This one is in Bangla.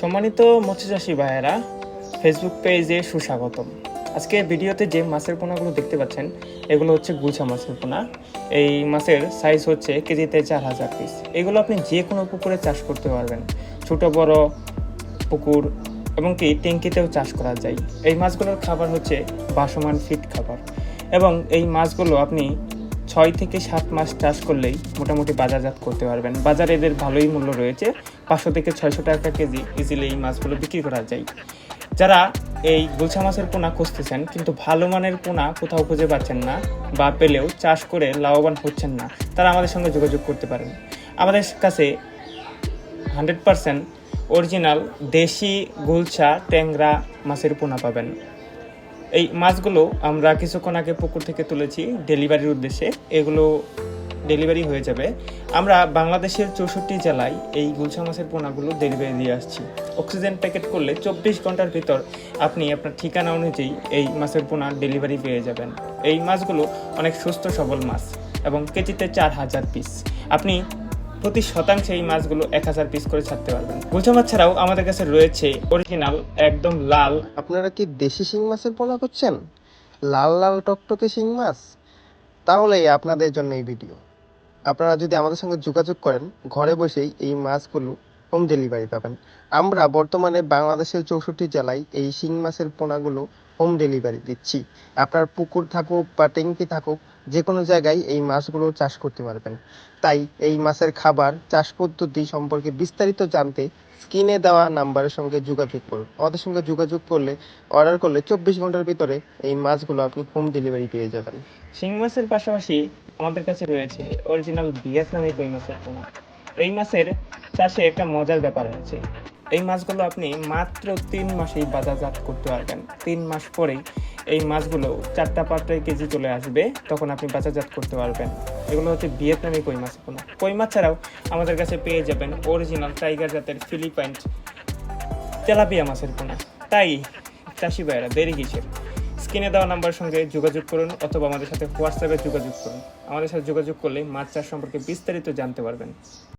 সম্মানিত মৎস্যচাষী ভাইয়েরা ফেসবুক পেজে সুস্বাগতম। আজকে ভিডিওতে যে মাছের পোনাগুলো দেখতে পাচ্ছেন, এগুলো হচ্ছে গুলছা মাছের পোনা। এই মাছের সাইজ হচ্ছে কেজিতে চার হাজার পিস এগুলো আপনি যে কোনো পুকুরে চাষ করতে পারবেন। ছোট, বড় পুকুর এবং কি ট্যাঙ্কিতেও চাষ করা যায়। এই মাছগুলোর খাবার হচ্ছে বাসমান ফিট খাবার। এবং এই মাছগুলো আপনি ছয় থেকে সাত মাস চাষ করলেই মোটামুটি বাজারজাত করতে পারবেন। বাজারে এদের ভালোই মূল্য রয়েছে। পাঁচশো থেকে ছয়শো টাকা কেজি ইজিলি এই মাছগুলো বিক্রি করা যায়। যারা এই গুলশা মাছের পোনা খুঁজতেছেন, কিন্তু ভালো মানের পোনা কোথাও খুঁজে পাচ্ছেন না বা পেলেও চাষ করে লাভবান হচ্ছেন না, তারা আমাদের সঙ্গে যোগাযোগ করতে পারেন। আমাদের কাছে হান্ড্রেড পারসেন্ট অরিজিনাল দেশি গুলশা ট্যাংরা মাছের পোনা পাবেন। এই মাছগুলো আমরা কিছুক্ষণ আগে পুকুর থেকে তুলেছি ডেলিভারির উদ্দেশ্যে। এগুলো ডেলিভারি হয়ে যাবে। আমরা বাংলাদেশের চৌষট্টি জেলায় এই গুলশা মাছের পোনাগুলো ডেলিভারি দিয়ে আসছি। অক্সিজেন প্যাকেট করলে চব্বিশ ঘণ্টার ভিতর আপনি আপনার ঠিকানা অনুযায়ী এই মাছের পোনা ডেলিভারি পেয়ে যাবেন। এই মাছগুলো অনেক সুস্থ, সবল মাছ এবং কেজিতে চার হাজার পিস আপনি প্রতি শতাংশে এই মাছগুলো এক হাজার পিস করে ছাড়তে পারবেন। গুলশা মাছ ছাড়াও আমাদের কাছে রয়েছে অরিজিনাল একদম লাল। আপনারা কি দেশি শিং মাছের পোনা করছেন লাল লাল টকটকে শিং মাছ? তাহলে আপনাদের জন্য এই ভিডিও আপনারা যদি আমাদের সঙ্গে যোগাযোগ করেন, ঘরে বসেই এই মাছগুলো হোম ডেলিভারি পাবেন। আমরা বর্তমানে বাংলাদেশের চৌষট্টি জেলায় এই শিং মাছের পোনাগুলো হোম ডেলিভারি দিচ্ছি। আপনার পুকুর থাকুক বা ট্যাঙ্কি থাকুক যে কোনো জায়গায় এই মাছগুলো চাষ করতে পারবেন। তাই এই মাছের খাবার চাষ পদ্ধতি সম্পর্কে বিস্তারিত জানতে স্ক্রিনে দেওয়া নাম্বারের সঙ্গে যোগাযোগ করুন। আমাদের সঙ্গে যোগাযোগ করলে, অর্ডার করলে চব্বিশ ঘণ্টার ভিতরে এই মাছগুলো আপনি হোম ডেলিভারি পেয়ে যাবেন। শিং মাছের পাশাপাশি আমাদের কাছে রয়েছে অরিজিনাল ভিয়েতনামি কই মাছের পোনা। এই মাছের চাষে একটা মজার ব্যাপার আছে। এই মাছগুলো আপনি মাত্র তিন মাসেই বাজারজাত করতে পারবেন। তিন মাস পরেই এই মাছগুলো চারটা পাঁচটা কেজি চলে আসবে, তখন আপনি বাজারজাত করতে পারবেন। এগুলো হচ্ছে ভিয়েতনামি কই পোনা কই মাছ ছাড়াও আমাদের কাছে পেয়ে যাবেন অরিজিনাল টাইগার জাতের ফিলিপাইন তেলাপিয়া মাছের পোনা তাই চাষি ভাইয়েরা, দেরি কিসের? স্ক্রিনে দেওয়া নাম্বারের সঙ্গে যোগাযোগ করুন অথবা আমাদের সাথে হোয়াটসঅ্যাপে যোগাযোগ করুন। আমাদের সাথে যোগাযোগ করলে মাছ চাষ সম্পর্কে বিস্তারিত জানতে পারবেন।